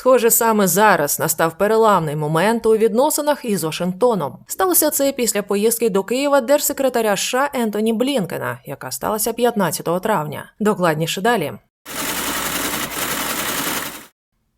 Схоже, саме зараз настав переламний момент у відносинах із Вашингтоном. Сталося це після поїздки до Києва держсекретаря США Ентоні Блінкена, яка сталася 15 травня. Докладніше далі.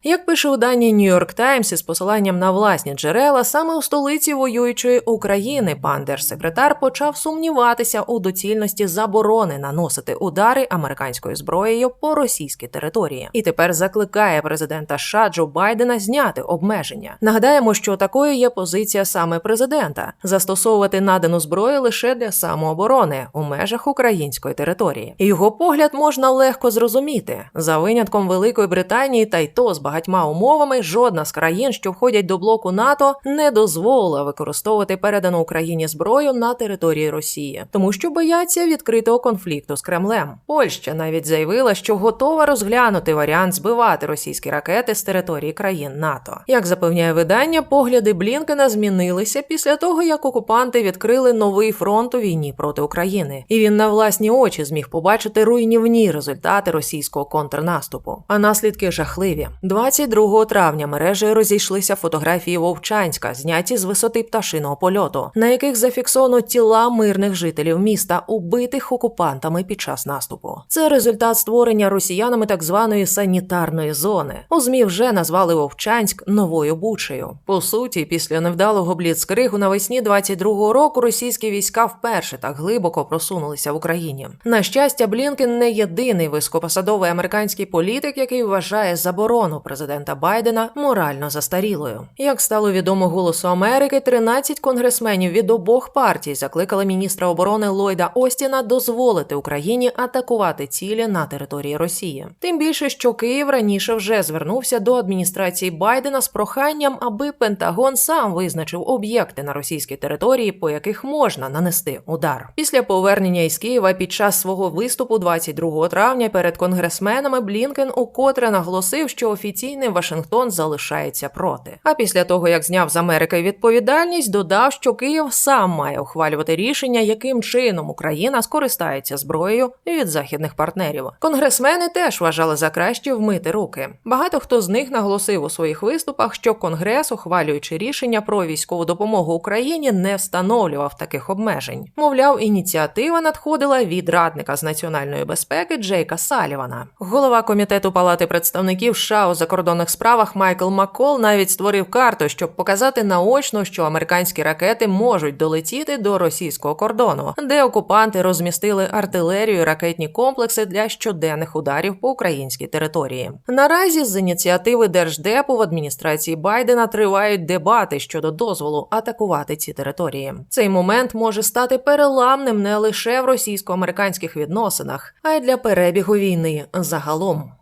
Як пише у дані York Times із посиланням на власні джерела, саме у столиці воюючої України пан держсекретар почав сумніватися у доцільності заборони наносити удари американською зброєю по російській території, і тепер закликає президента США Джо Байдена зняти обмеження. Нагадаємо, що такою є позиція саме президента застосовувати надану зброю лише для самооборони у межах української території. Його погляд можна легко зрозуміти за винятком Великої Британії та й то з багатьма умовами жодна з країн, що входять до блоку НАТО, не дозволила використовувати передану Україні зброю на території Росії, тому що бояться відкритого конфлікту з Кремлем. Польща навіть заявила, що готова розглянути варіант збивати російські ракети з території країн НАТО. Як запевняє видання, погляди Блінкена змінилися після того, як окупанти відкрили новий фронт у війні проти України, і він на власні очі зміг побачити руйнівні результати російського контрнаступу. А наслідки жахливі. 22 травня мережею розійшлися фотографії Вовчанська, зняті з висоти пташиного польоту, на яких зафіксовано тіла мирних жителів міста, убитих окупантами під час наступу. Це результат створення росіянами так званої санітарної зони. У змі вже назвали Вовчанськ новою бучею. По суті, після невдалого бліцкригу навесні 22-го року російські війська вперше так глибоко просунулися в Україні. На щастя, Блінкен не єдиний високопосадовий американський політик, який вважає заборону президента Байдена морально застарілою. Як стало відомо голосу Америки, 13 конгресменів від обох партій закликали міністра оборони Ллойда Остіна дозволити Україні атакувати цілі на території Росії. Тим більше, що Київ раніше вже звернувся до адміністрації Байдена з проханням, аби Пентагон сам визначив об'єкти на російській території, по яких можна нанести удар. Після повернення із Києва під час свого виступу 22 травня перед конгресменами Блінкен укотре наголосив, що офіційний Вашингтон залишається проти. А після того, як зняв з Америки відповідальність, додав, що Київ сам має ухвалювати рішення, яким чином Україна скористається зброєю від західних партнерів. Конгресмени теж вважали за краще вмити руки. Багато хто з них наголосив у своїх виступах, що Конгрес, ухвалюючи рішення про військову допомогу Україні, не встановлював таких обмежень. Мовляв, ініціатива надходила від радника з національної безпеки Джейка Салівана. Голова комітету Палати представників США у закордонних справах Майкл Маккол навіть створив карту, щоб показати наочно, що американські ракети можуть долетіти до російського кордону, де окупанти розмістили артилерію, і ракетні комплекси для щоденних ударів по українській території. Наразі з ініціативи держдепу в адміністрації Байдена тривають дебати щодо дозволу атакувати ці території. Цей момент може стати переламним не лише в російсько-американських відносинах, а й для перебігу війни загалом.